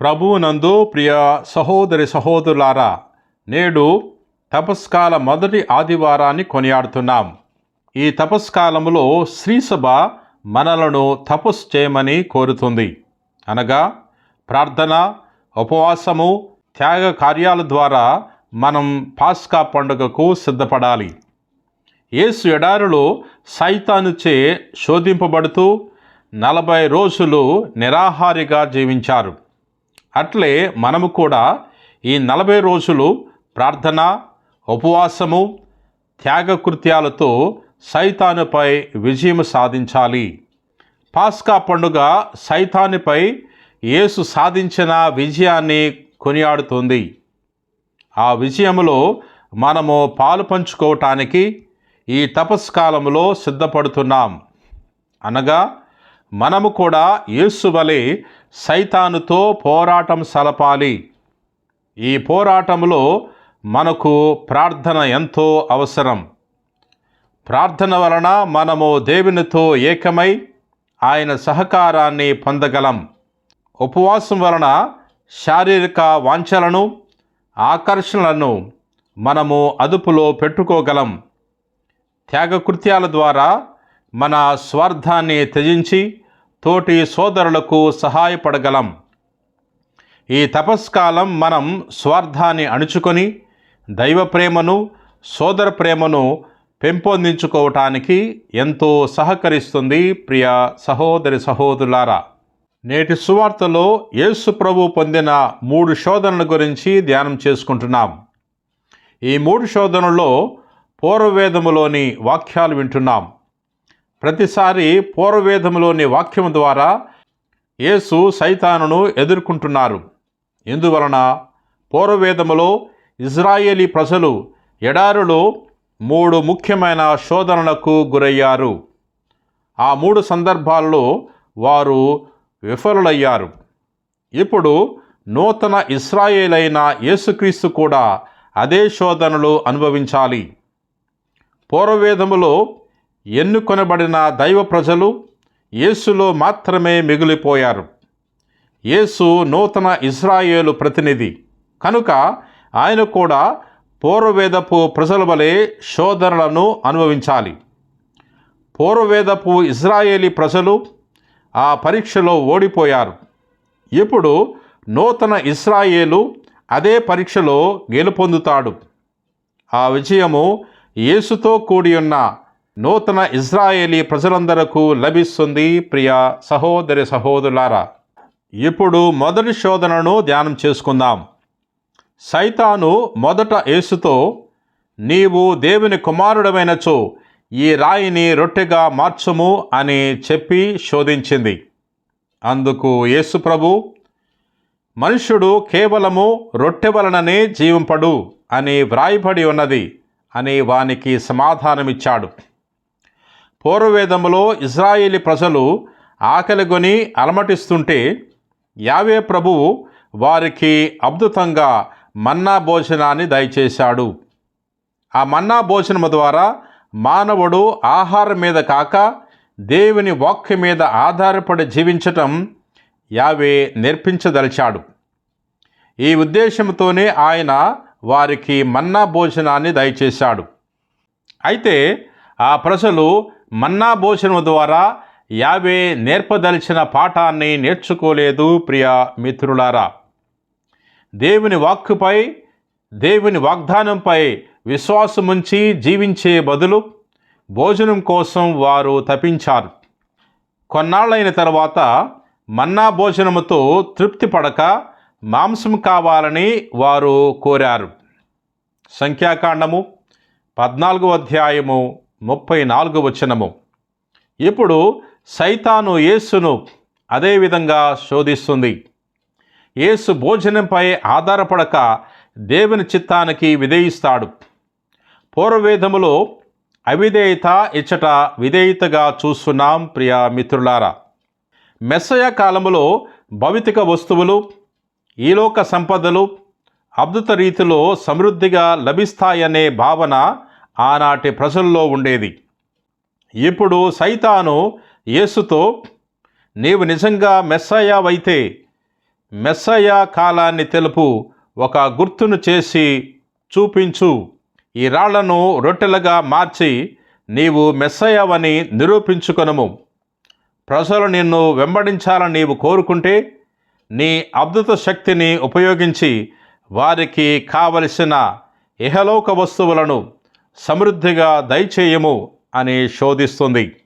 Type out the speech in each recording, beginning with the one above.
ప్రభువునందు ప్రియ సహోదరి సహోదరులారా నేడు తపస్కాల మొదటి ఆదివారాన్ని కొనియాడుతున్నాం. ఈ తపస్కాలములో శ్రీసభ మనలను తపస్సు చేయమని కోరుతుంది. అనగా ప్రార్థన ఉపవాసము త్యాగ కార్యాల ద్వారా మనం పాస్కా పండుగకు సిద్ధపడాలి. యేసు ఎడారులో సైతానుచే శోధింపబడుతూ నలభై రోజులు నిరాహారిగా జీవించారు. అట్లే మనము కూడా ఈ నలభై రోజులు ప్రార్థన ఉపవాసము త్యాగకృత్యాలతో సైతానుపై విజయం సాధించాలి. పాస్కా పండుగ సైతానుపై యేసు సాధించిన విజయాన్ని కొనియాడుతుంది. ఆ విజయములో మనము పాలు పంచుకోవటానికి ఈ తపస్కాలంలో సిద్ధపడుతున్నాం. అనగా మనము కూడా యేసు వలె సైతానుతో పోరాటం సలపాలి. ఈ పోరాటంలో మనకు ప్రార్థన ఎంతో అవసరం. ప్రార్థన వలన మనము దేవునితో ఏకమై ఆయన సహకారాన్ని పొందగలం. ఉపవాసం వలన శారీరక వాంఛలను ఆకర్షణలను మనము అదుపులో పెట్టుకోగలం. త్యాగకృత్యాల ద్వారా మన స్వార్థాన్ని త్యజించి తోటి సోదరులకు సహాయపడగలం. ఈ తపస్కాలం మనం స్వార్థాన్ని అణుచుకొని దైవ ప్రేమను సోదర ప్రేమను పెంపొందించుకోవటానికి ఎంతో సహకరిస్తుంది ప్రియ సహోదరి సహోదరులారా నేటి సువార్తలో యేసు ప్రభు పొందిన మూడు శోధనల గురించి ధ్యానం చేసుకుంటున్నాం. ఈ మూడు శోధనల్లో పూర్వవేదములోని వాక్యాలు వింటున్నాం. ప్రతిసారి పూర్వవేదంలోని వాక్యం ద్వారా యేసు సైతానును ఎదుర్కొంటున్నారు. ఎందువలన? పూర్వవేదములో ఇజ్రాయేలీ ప్రజలు ఎడారులో మూడు ముఖ్యమైన శోధనలకు గురయ్యారు. ఆ మూడు సందర్భాల్లో వారు విఫలులయ్యారు. ఇప్పుడు నూతన ఇస్రాయేలైన యేసుక్రీస్తు కూడా అదే శోధనలు అనుభవించాలి. పూర్వవేదములో ఎన్నుకొనబడిన దైవ ప్రజలు యేసులో మాత్రమే మిగిలిపోయారు. యేసు నూతన ఇజ్రాయేలు ప్రతినిధి. కనుక ఆయన కూడా పూర్వవేదపు ప్రజల వలె శోధనలను అనుభవించాలి. పూర్వవేదపు ఇజ్రాయేలీ ప్రజలు ఆ పరీక్షలో ఓడిపోయారు. ఇప్పుడు నూతన ఇస్రాయేలు అదే పరీక్షలో గెలుపొందుతాడు. ఆ విజయము యేసుతో కూడి ఉన్న నూతన ఇజ్రాయేలీ ప్రజలందరకు లభిస్తుంది ప్రియ సహోదరి సహోదరులారా. ఇప్పుడు మొదటి శోధనను ధ్యానం చేసుకుందాం. సైతాను మొదట యేసుతో నీవు దేవుని కుమారుడమైనచో ఈ రాయిని రొట్టెగా మార్చుము అని చెప్పి శోధించింది. అందుకు యేసు ప్రభు మనుష్యుడు కేవలము రొట్టె వలననే జీవింపడు అని వ్రాయబడి ఉన్నది అని వానికి సమాధానమిచ్చాడు. పూర్వవేదములో ఇజ్రాయేలీ ప్రజలు ఆకలిగొని అలమటిస్తుంటే యావే ప్రభువు వారికి అద్భుతంగా మన్నా భోజనాన్ని దయచేశాడు. ఆ మన్నా భోజనము ద్వారా మానవుడు ఆహారం మీద కాక దేవుని వాక్య మీద ఆధారపడి జీవించటం యావే నేర్పించదలిచాడు. ఈ ఉద్దేశంతోనే ఆయన వారికి మన్నా భోజనాన్ని దయచేశాడు. అయితే ఆ ప్రజలు మన్నా భోజనం ద్వారా యావే నేర్పదలిచిన పాఠాన్ని నేర్చుకోలేదు ప్రియ మిత్రులారా. దేవుని వాక్కుపై దేవుని వాగ్దానంపై విశ్వాసముంచి జీవించే బదులు భోజనం కోసం వారు తపించారు. కొన్నాళ్ళైన తర్వాత మన్నా భోజనముతో తృప్తి పడక మాంసం కావాలని వారు కోరారు. సంఖ్యాకాండము పద్నాలుగు అధ్యాయము ముప్పై నాలుగు వచనము. ఇప్పుడు సైతాను యేసును అదేవిధంగా శోధిస్తుంది. యేసు భోజనంపై ఆధారపడక దేవుని చిత్తానికి విధేయిస్తాడు. పూర్వవేదములో అవిధేయత ఇచ్చట విధేయతగా చూస్తున్నాం ప్రియ మిత్రులారా. మెస్సయ కాలములో భౌతిక వస్తువులు ఈలోక సంపదలు అద్భుత రీతిలో సమృద్ధిగా లభిస్తాయనే భావన ఆనాటి ప్రజల్లో ఉండేది. ఇప్పుడు సైతాను యేసుతో నీవు నిజంగా మెస్సయ్యావైతే మెస్సయ్య కాలాన్ని తెలుపు ఒక గుర్తును చేసి చూపించు. ఈ రాళ్ళను రొట్టెలుగా మార్చి నీవు మెస్సయవని నిరూపించుకొనము. ప్రజలు నిన్ను వెంబడించాలని నీవు కోరుకుంటే నీ అద్భుత శక్తిని ఉపయోగించి వారికి కావలసిన ఇహలోక వస్తువులను సమృద్ధిగా దయచేయము అని శోధిస్తుంది.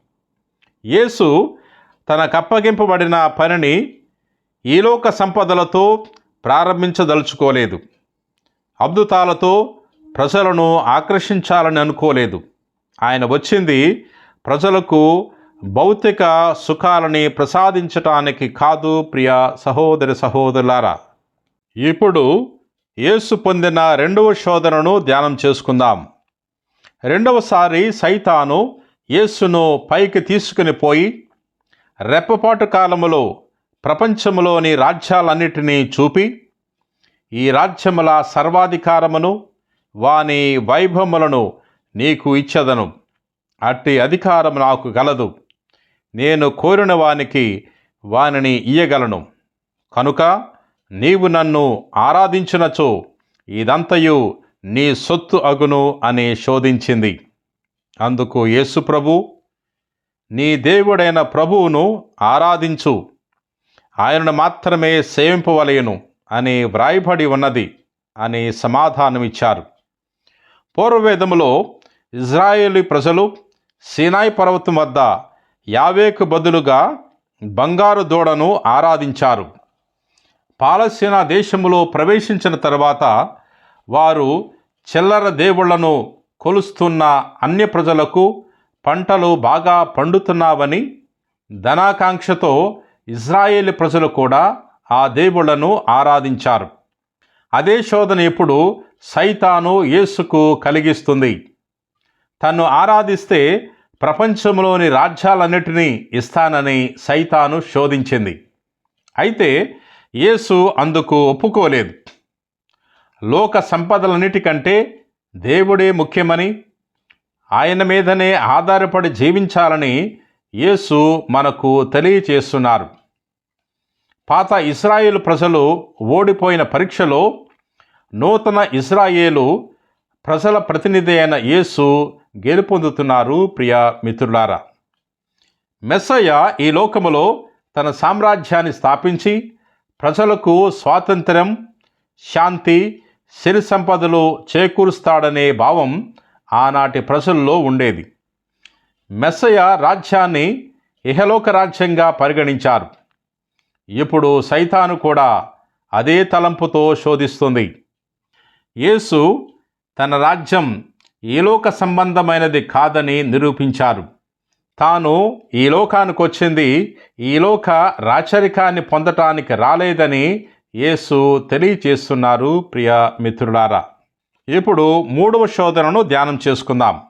యేసు తనకప్పగింపబడిన పనిని ఈలోక సంపదలతో ప్రారంభించదలుచుకోలేదు. అద్భుతాలతో ప్రజలను ఆకర్షించాలని అనుకోలేదు. ఆయన వచ్చింది ప్రజలకు భౌతిక సుఖాలని ప్రసాదించటానికి కాదు ప్రియ సహోదరి సహోదరులారా. ఇప్పుడు యేసు పొందిన రెండవ శోధనను ధ్యానం చేసుకుందాం. రెండవసారి సైతాను యేసును పైకి తీసుకుని పోయి రెప్పపాటు కాలములో ప్రపంచంలోని రాజ్యాలన్నిటినీ చూపి ఈ రాజ్యముల సర్వాధికారమును వాని వైభవములను నీకు ఇచ్చదను. అట్టి అధికారం నాకు గలదు. నేను కోరిన వానికి వానిని ఇయ్యగలను. కనుక నీవు నన్ను ఆరాధించినచో ఇదంతయు నీ సొత్తు అగును అని శోధించింది. అందుకు యేసు ప్రభు నీ దేవుడైన ప్రభువును ఆరాధించు. ఆయనను మాత్రమే సేవింపవలయను అని వ్రాయబడి ఉన్నది అని సమాధానమిచ్చారు. పూర్వవేదములో ఇజ్రాయేలీ ప్రజలు సీనాయి పర్వతం వద్ద యావేకు బదులుగా బంగారు దూడను ఆరాధించారు. పాలస్తీనా దేశములో ప్రవేశించిన తర్వాత వారు చిల్లర దేవుళ్ళను కొలుస్తున్న అన్య ప్రజలకు పంటలు బాగా పండుతున్నావని ధనాకాంక్షతో ఇజ్రాయేల్ ప్రజలు కూడా ఆ దేవుళ్ళను ఆరాధించారు. అదే శోధన ఇప్పుడు సైతాను యేసుకు కలిగిస్తుంది. తన్ను ఆరాధిస్తే ప్రపంచంలోని రాజ్యాలన్నిటినీ ఇస్తానని సైతాను శోధించింది. అయితే యేసు అందుకు ఒప్పుకోలేదు. లోక సంపదలన్నిటికంటే దేవుడే ముఖ్యమని ఆయన మీదనే ఆధారపడి జీవించాలని యేసు మనకు తెలియచేస్తున్నారు. పాత ఇస్రాయేల్ ప్రజలు ఓడిపోయిన పరీక్షలో నూతన ఇస్రాయేలు ప్రజల ప్రతినిధి అయిన యేసు గెలుపొందుతున్నారు ప్రియ మిత్రులారా. మెస్సయ్య ఈ లోకములో తన సామ్రాజ్యాన్ని స్థాపించి ప్రజలకు స్వాతంత్ర్యం శాంతి సిరి సంపదలు చేకూరుస్తాడనే భావం ఆనాటి ప్రజల్లో ఉండేది. మెస్సయ రాజ్యాన్ని ఇహలోక రాజ్యంగా పరిగణించారు. ఇప్పుడు సైతాను కూడా అదే తలంపుతో శోధిస్తుంది. యేసు తన రాజ్యం ఈలోక సంబంధమైనది కాదని నిరూపించారు. తాను ఈ లోకానికి వచ్చింది ఈలోక రాచరికాన్ని పొందటానికి రాలేదని యేసు తెలియచేస్తున్నారు ప్రియ మిత్రులారా. ఇప్పుడు మూడవ శోధనను ధ్యానం చేసుకుందాం.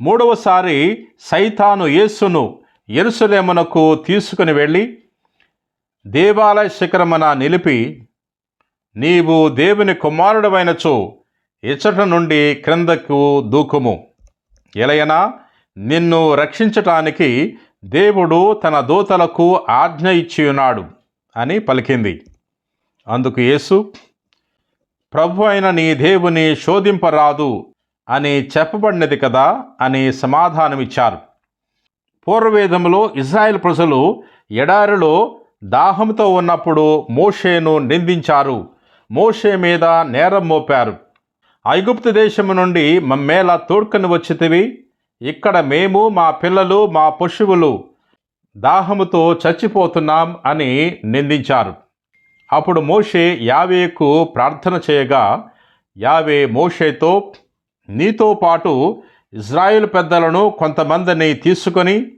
మూడవసారి సైతాను యేసును ఎరుసలేమునకు తీసుకుని వెళ్ళి దేవాలయ శిఖరమున నిలిపి నీవు దేవుని కుమారుడవైనచో ఇచ్చట నుండి క్రిందకు దూకుము. ఎలయనా నిన్ను రక్షించటానికి దేవుడు తన దూతలకు ఆజ్ఞ ఇచ్చి ఉన్నాడు అని పలికింది. అందుకు యేసు ప్రభు అయిన నీ దేవుని శోధింపరాదు అని చెప్పబడినది కదా అని సమాధానమిచ్చారు. పూర్వవేదంలో ఇజ్రాయెల్ ప్రజలు ఎడారిలో దాహంతో ఉన్నప్పుడు మోషేను నిందించారు. మోషే మీద నేరం మోపారు. ఐగుప్తు దేశము నుండి మమ్మేలా తోడ్కొని వచ్చితివి. ఇక్కడ మేము మా పిల్లలు మా పశువులు దాహముతో చచ్చిపోతున్నాం అని నిందించారు. అప్పుడు మోషే యావేకు ప్రార్థన చేయగా యావే మోషేతో నీతో పాటు ఇజ్రాయిల్ పెద్దలను కొంతమందిని తీసుకొని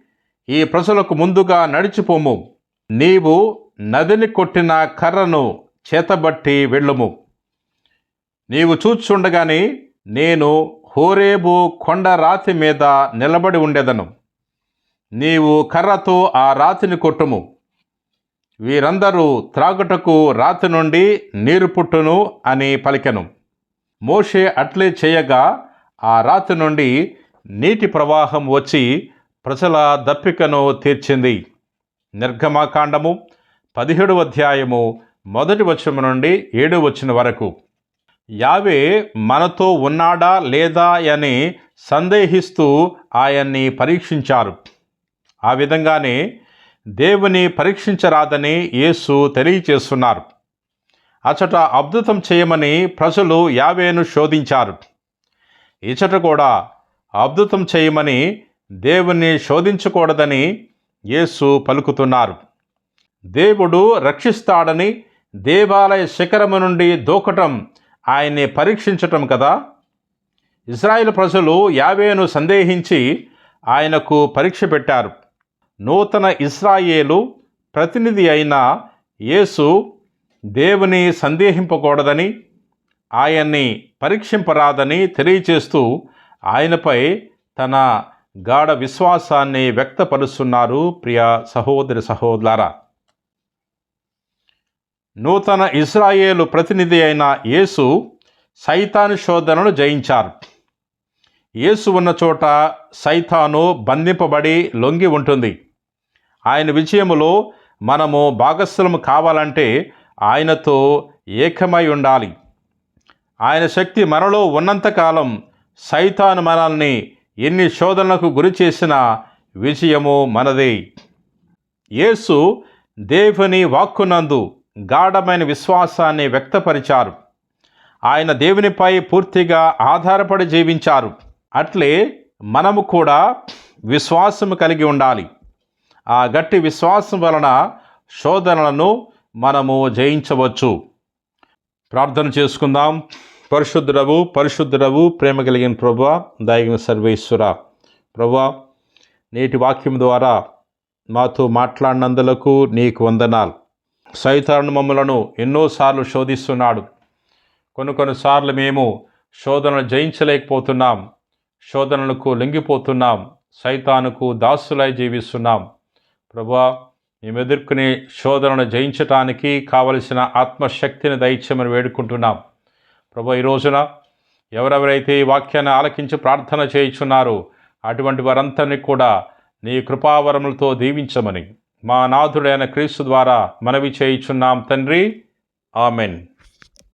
ఈ ప్రజలకు ముందుగా నడిచిపోము. నీవు నదిని కొట్టిన కర్రను చేతబట్టి వెళ్ళుము. నీవు చూచుండగానే నేను హోరేబు కొండ రాతి మీద నిలబడి ఉండేదను. నీవు కర్రతో ఆ రాతిని కొట్టుము. వీరందరూ త్రాగుటకు రాతి నుండి నీరు పుట్టును అని పలికెను. మోషే అట్లే చేయగా ఆ రాతి నుండి నీటి ప్రవాహం వచ్చి ప్రజల దప్పికను తీర్చింది. నిర్గమాకాండము పదిహేడు అధ్యాయము మొదటి వచనం నుండి ఏడు వచ్చిన వరకు. యావే మనతో ఉన్నాడా లేదా అని సందేహిస్తూ ఆయన్ని పరీక్షించారు. ఆ విధంగానే దేవుని పరీక్షించరాదని యేసు తెలియచేస్తున్నారు. అచట అద్భుతం చేయమని ప్రజలు యావేను శోధించారు. ఇచట కూడా అద్భుతం చేయమని దేవుని శోధించకూడదని యేసు పలుకుతున్నారు. దేవుడు రక్షిస్తాడని దేవాలయ శిఖరము నుండి దూకటం ఆయన్ని పరీక్షించటం కదా? ఇజ్రాయిల్ ప్రజలు యావేను సందేహించి ఆయనకు పరీక్ష పెట్టారు. నూతన ఇస్రాయేలు ప్రతినిధి అయిన యేసు దేవుని సందేహింపకూడదని ఆయన్ని పరీక్షింపరాదని తెలియచేస్తూ ఆయనపై తన గాఢ విశ్వాసాన్ని వ్యక్తపరుస్తున్నారు ప్రియ సహోదరి సహోదరా నూతన ఇస్రాయేలు ప్రతినిధి అయిన యేసు సైతాను శోధనను జయించారు. యేసు ఉన్న చోట సైతాను బంధింపబడి లొంగి ఉంటుంది. ఆయన విజయములో మనము భాగస్థలము కావాలంటే ఆయనతో ఏకమై ఉండాలి. ఆయన శక్తి మనలో ఉన్నంతకాలం సైతాను మనల్ని ఎన్ని శోధనలకు గురి చేసినా విజయము మనదే. యేసు దేవుని వాక్కునందు గాఢమైన విశ్వాసాన్ని వ్యక్తపరిచారు. ఆయన దేవునిపై పూర్తిగా ఆధారపడి జీవించారు. అట్లే మనము కూడా విశ్వాసము కలిగి ఉండాలి. ఆ గట్టి విశ్వాసం వలన శోధనలను మనము జయించవచ్చు. ప్రార్థన చేసుకుందాం. పరిశుద్ధుడవు పరిశుద్ధుడవు ప్రేమ కలిగిన ప్రభా దయగిన సర్వేశ్వర ప్రభా నేటి వాక్యం ద్వారా మాతో మాట్లాడినందులకు నీకు వందనాలు. సైతాను మమ్మలను ఎన్నోసార్లు శోధిస్తున్నాడు. కొన్ని కొన్నిసార్లు మేము శోధనలు జయించలేకపోతున్నాం. శోధనలకు లొంగిపోతున్నాం. సైతానుకు దాసులై జీవిస్తున్నాం. ప్రభా మేము ఎదుర్కొనే శోధనను జయించటానికి కావలసిన ఆత్మశక్తిని దయచేయమని వేడుకుంటున్నాం. ప్రభా ఈ రోజున ఎవరెవరైతే ఈ వాక్యాన్ని ఆలకించి ప్రార్థన చేయించున్నారో అటువంటి వారందరినీ కూడా నీ కృపావరములతో దీవించమని మా నాథుడైన క్రీస్తు ద్వారా మనవి చేయించున్నాం తండ్రి. ఆమెన్.